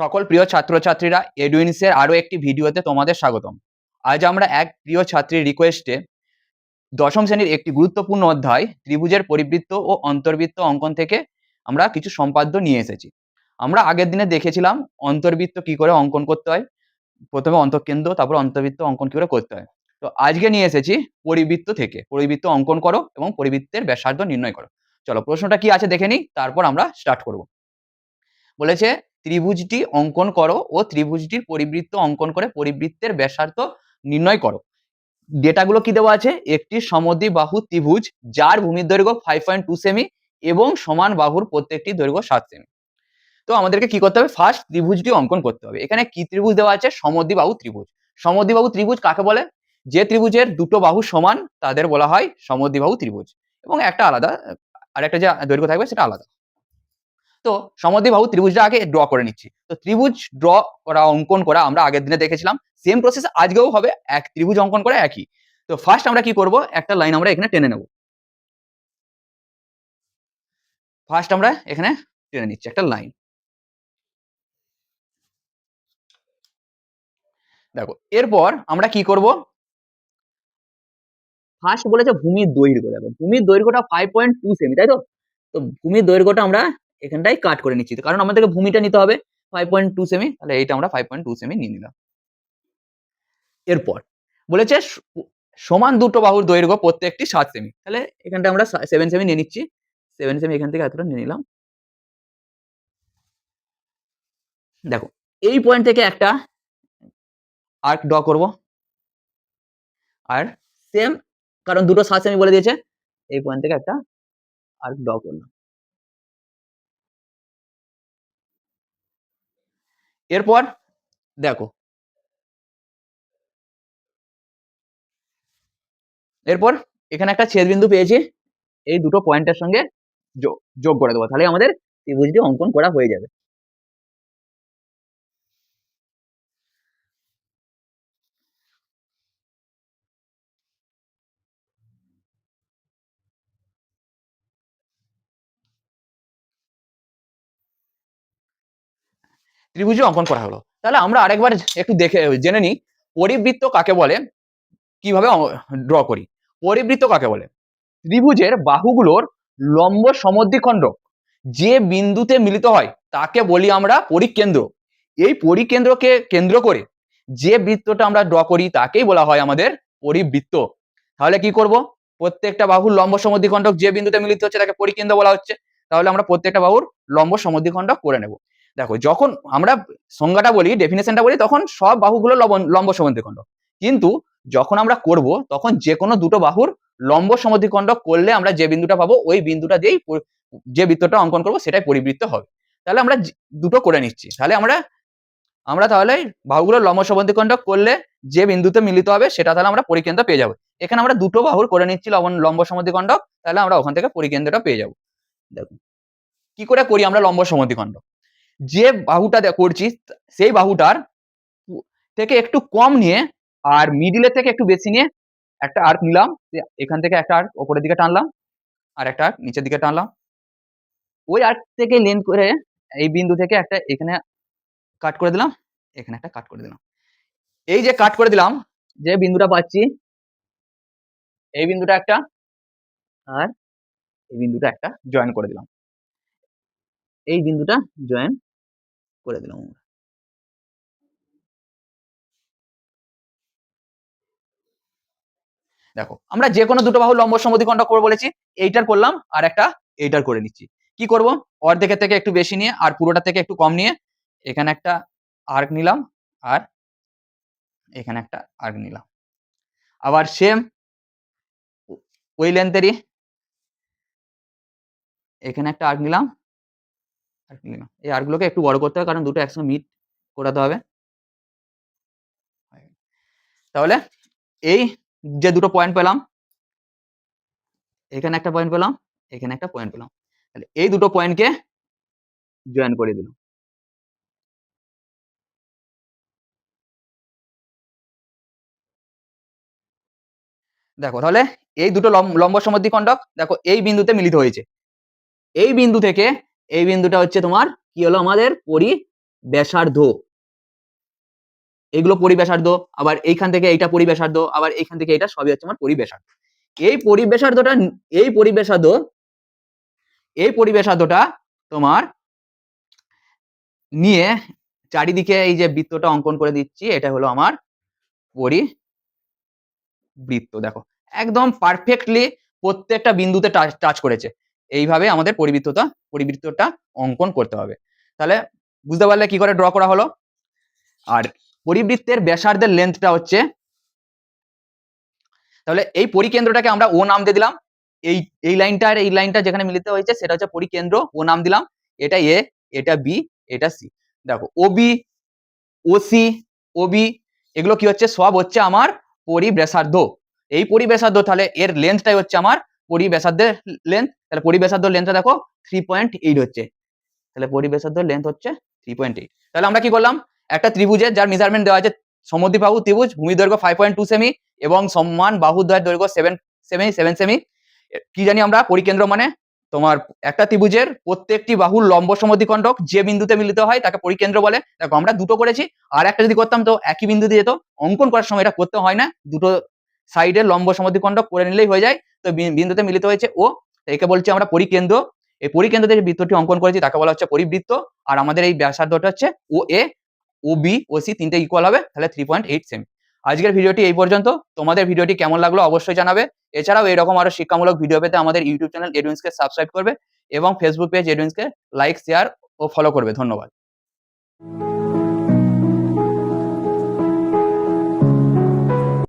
সকল প্রিয় ছাত্রছাত্রীরা এডুইন্সের আরও একটি ভিডিওতে তোমাদের স্বাগতম। আজ আমরা এক প্রিয় ছাত্রীর রিকোয়েস্টে দশম শ্রেণির একটি গুরুত্বপূর্ণ অধ্যায়, ত্রিভুজের পরিবৃত্ত ও অন্তর্বৃত্ত অঙ্কন থেকে আমরা কিছু সম্পাদ্য নিয়ে এসেছি। আমরা আগের দিনে দেখেছিলাম অন্তর্বৃত্ত কি করে অঙ্কন করতে হয়, প্রথমে অন্তঃকেন্দ্র, তারপর অন্তর্বৃত্ত অঙ্কন কি করে করতে হয়। তো আজকে নিয়ে এসেছি পরিবৃত্ত থেকে। পরিবৃত্ত অঙ্কন করো এবং পরিবৃত্তের ব্যাসার্ধ নির্ণয় করো। চলো প্রশ্নটা কি আছে দেখে নিই, তারপর আমরা স্টার্ট করব। বলেছে ত্রিভুজটি অঙ্কন করো ও ত্রিভুজটির পরিবৃত্ত অঙ্কন করে পরিবৃত্তের ব্যাসার্থ নির্ণয় করো। ডেটাগুলো কি দেওয়া আছে? একটি সমদ্বি বাহু ত্রিভুজ যার ভূমির দৈর্ঘ্য ফাইভ পয়েন্ট টু সেমি এবং সমান বাহুর প্রত্যেকটি দৈর্ঘ্য সাত সেমি তো আমাদেরকে কি করতে হবে? ফার্স্ট ত্রিভুজটি অঙ্কন করতে হবে। এখানে কি ত্রিভুজ দেওয়া আছে? সমদ্বি বাহু ত্রিভুজ। সমদ্বিবাহু ত্রিভুজ কাকে বলে? যে ত্রিভুজের দুটো বাহু সমান তাদের বলা হয় সমদ্বিবাহু ত্রিভুজ। এবং একটা আলাদা আর একটা যে দৈর্ঘ্য থাকবে সেটা আলাদা। তো সমদ্বিবাহু ত্রিভুজটা আগে ড্র করে নিচ্ছি। তো ত্রিভুজ ড্র করা, অঙ্কন করা আমরা আগের দিনে দেখেছিলাম। সেম প্রসেস আজকেও হবে, এক ত্রিভুজ অঙ্কন করা একই। তো ফার্স্ট আমরা কি করব? একটা লাইন আমরা এখানে টেনে নেব। ফার্স্ট আমরা এখানে টেনে নিচ্ছি একটা লাইন দেখো, এরপর আমরা কি করব? ফার্স্ট বলেছে ভূমির দৈর্ঘ্য। দেখো, ভূমির দৈর্ঘ্যটা ফাইভ পয়েন্ট টু সেমি তাই তো? তো ভূমির দৈর্ঘ্যটা আমরা এখানটাই কাট করে নিচ্ছি। কারণ আমাদেরকে ভূমিটা নিতে হবে ফাইভ পয়েন্ট টু সেমি তাহলে এইটা আমরা ফাইভ পয়েন্ট টু সেমি নিয়ে নিলাম। এরপর বলেছে সমান দুটো বাহুর দৈর্ঘ্য প্রত্যেকটি সাত সেমি তাহলে এখানটা আমরা সেভেন সেমি নিয়ে নিচ্ছি। সেভেন সেমি এখান থেকে এতটা নিয়ে নিলাম। দেখো, এই পয়েন্ট থেকে একটা আর্ক ড্র করব। আর সেম কারণ দুটো সাত সেমি বলে দিয়েছে, এই পয়েন্ট থেকে একটা আর্ক ড্র করলাম। এরপর দেখো। এরপর এখানে একটা ছেদবিন্দু পেয়েছি, এই দুটো পয়েন্টের সঙ্গে যোগ করে দেবো। তাহলে আমাদের ত্রিভুজটি অঙ্কন করা হয়ে যাবে। ত্রিভুজ অঙ্কন করা হলো। তাহলে আমরা আরেকবার একটু দেখে, জেনে নিই, পরিবৃত্ত কাকে বলে, কীভাবে ড্র করি? পরিবৃত্ত কাকে বলে? ত্রিভুজের বাহুগুলোর লম্ব সমদ্বিখণ্ডক যে বিন্দুতে মিলিত হয়, তাকে বলি আমরা পরিকেন্দ্র। এই পরিকেন্দ্রকে কেন্দ্র করে যে বৃত্তটা আমরা ড্র করি, তাকেই বলা হয় আমাদের পরিবৃত্ত। তাহলে কি করব? প্রত্যেকটা বাহুর লম্ব সমদ্বিখণ্ডক যে বিন্দুতে মিলিত হচ্ছে, তাকে পরিকেন্দ্র বলা হচ্ছে। তাহলে আমরা প্রত্যেকটা বাহুর লম্ব সমদ্বিখণ্ডক করে নেব। দেখো, যখন আমরা সংজ্ঞাটা বলি ডেফিনেশনটা বলি, তখন সব বাহুগুলো লম্ব সমদ্বিখণ্ডক কিন্তু যখন আমরা করব, তখন যে কোনো দুটো বাহুর লম্ব সমদ্বিখণ্ডক করলে আমরা যে বিন্দুটা পাবো, ওই বিন্দুটা দিয়েই যে বৃত্তটা অঙ্কন করব, সেটাই পরিবৃত্ত হবে। তাহলে আমরা দুটো করে নিচ্ছি। তাহলে আমরা আমরা তাহলে বাহুগুলো লম্ব সমদ্বিখণ্ডক করলে যে বিন্দুতে মিলিত হবে, সেটা তাহলে আমরা পরিকেন্দ্র পেয়ে যাব। এখানে আমরা দুটো বাহুর করে নিচ্ছি লবণ লম্ব সমদ্বিখণ্ডক তাহলে আমরা ওখান থেকে পরিকেন্দ্রটা পেয়ে যাব। দেখুন কি করে করি আমরা লম্ব সমদ্বিখণ্ডক যে বাহুটা করছি, সেই বাহুটার থেকে একটু কম নিয়ে আর মিডিলের থেকে একটু বেশি নিয়ে একটা আর্ক নিলাম এখান থেকে একটা আর্ক ওপরের দিকে টানলাম আর একটা আর্ক নিচের দিকে টানলাম। ওই আর্ক থেকে লেন্থ করে এই বিন্দু থেকে একটা এখানে কাট করে দিলাম, এখানে একটা কাট করে দিলাম। এই যে কাট করে দিলাম, যে বিন্দুটা পাচ্ছি, এই বিন্দুটা একটা আর এই বিন্দুটা একটা জয়েন করে দিলাম। এই বিন্দুটা জয়েন করে দিলাম আমরা। দেখো, আমরা যে কোনো দুটো বাহু লম্ব সমদ্বিখণ্ডক করব বলেছি, এইটার করলাম আর একটা এইটার করে নিচ্ছি। কি করব? অর্ধেকের থেকে একটু বেশি নিয়ে আর পুরোটা থেকে একটু কম নিয়ে এখানে একটা আর্ক নিলাম আর এখানে একটা আর্ক নিলাম। আবার সেম ওই লেন্থেরই এখানে একটা আর্ক নিলাম এই আর্কগুলোকে একটু বড় করতে হবে কারণ দুটো একসঙ্গে মিট করাতে হবে। তাহলে এই যে দুটো পয়েন্ট পেলাম এখানে একটা পয়েন্ট পেলাম এখানে একটা পয়েন্ট পেলাম। তাহলে এই দুটো পয়েন্টকে জয়েন করে দিলাম। দেখো তাহলে এই দুটো লম- লম্ব সমদ্বিখণ্ডক দেখো এই বিন্দুতে মিলিত হয়েছে। এই বিন্দু থেকে এই বিন্দুটা হচ্ছে তোমার কি হলো আমাদের পরি ব্যাসার্ধ এগুলো পরিব্যাসার্ধ আবার এইখান থেকে এইটা পরিব্যাসার্ধ আবার এইখান থেকে এটা সবই হচ্ছে আমার পরিব্যাসার্ধ এই পরিব্যাসার্ধটা এই পরিব্যাসার্ধ এই পরিব্যাসার্ধটা তোমার নিয়ে চারিদিকে এই যে বৃত্তটা অঙ্কন করে দিচ্ছি, এটা হলো আমার পরিবৃত্ত। দেখো, একদম পারফেক্টলি প্রত্যেকটা বিন্দুতে টাচ করেছে। এইভাবে আমাদের পরিবৃত্তটা পরিবৃত্তটা অঙ্কন করতে হবে। তাহলে বুঝতে পারলে কি করে ড্র করা হলো? আর পরিবৃত্তের ব্যাসার্ধের লেন্থটা হচ্ছে তাহলে এই পরিকেন্দ্রটাকে আমরা ও নাম দিয়ে দিলাম। এই এই লাইনটা আর এই লাইনটা যেখানে মিলিত হয়েছে সেটা হচ্ছে পরিকেন্দ্র। ও নাম দিলাম। এটা এ এটা বি এটা সি দেখো ওবি ওসি ওবি এগুলো কি হচ্ছে? সব হচ্ছে আমার পরিব্যাসার্ধ। এই পরিব্যাসার্ধ তাহলে এর লেন্থটাই হচ্ছে আমার পরিব্যাসার্ধের লেন্থ তাহলে পরিব্যাসার্ধ লেন্থটা দেখো থ্রি পয়েন্ট এইট হচ্ছে। তাহলে পরিব্যাসার্ধ লেন্থ হচ্ছে থ্রি পয়েন্ট এইট তাহলে আমরা কি করলাম? একটা ত্রিভুজের যার মেজারমেন্ট দেওয়া আছে সমদ্বিবাহু ত্রিভুজ, ভূমি দৈর্ঘ্য ফাইভ পয়েন্ট টু সেমি এবং সমান বাহুদ্বয়ের দৈর্ঘ্য সেভেন সেমি সেভেন সেমি কি জানি আমরা? পরিকেন্দ্র মানে তোমার একটা ত্রিভুজের প্রত্যেকটি বাহুর লম্ব সমদ্বিখণ্ডক যে বিন্দুতে মিলিত হয় তাকে পরিকেন্দ্র বলে। দেখো আমরা দুটো করেছি। আর একটা যদি করতাম তো একই বিন্দুতে যেত। অঙ্কন করার সময় এটা করতে হয় না। দুটো সাইডের লম্ব সমদ্বিখণ্ডক করে নিলেই হয়ে যায়। তো বিন্দুতে মিলিত হয়েছে। ও একে বলছি আমরা পরিকেন্দ্র। এই পরিকেন্দ্রতে যে বৃত্তটি অঙ্কন করেছি, তাকে বলা হচ্ছে পরিবৃত্ত। আর আমাদের এই ব্যাসার্ধটা হচ্ছে O A O B O C তিনটে ইকুয়াল হবে, তাহলে থ্রি পয়েন্ট এইট সেমি আজকের ভিডিওটি এই পর্যন্ত। তোমাদের ভিডিওটি কেমন লাগল অবশ্যই জানাবে। এছাড়াও এরকম আরও শিক্ষামূলক ভিডিও পেতে আমাদের ইউটিউব চ্যানেল এডুইন্সকে সাবস্ক্রাইব করবে এবং ফেসবুক পেজ এডুইন্সকে লাইক শেয়ার ও ফলো করবে। ধন্যবাদ।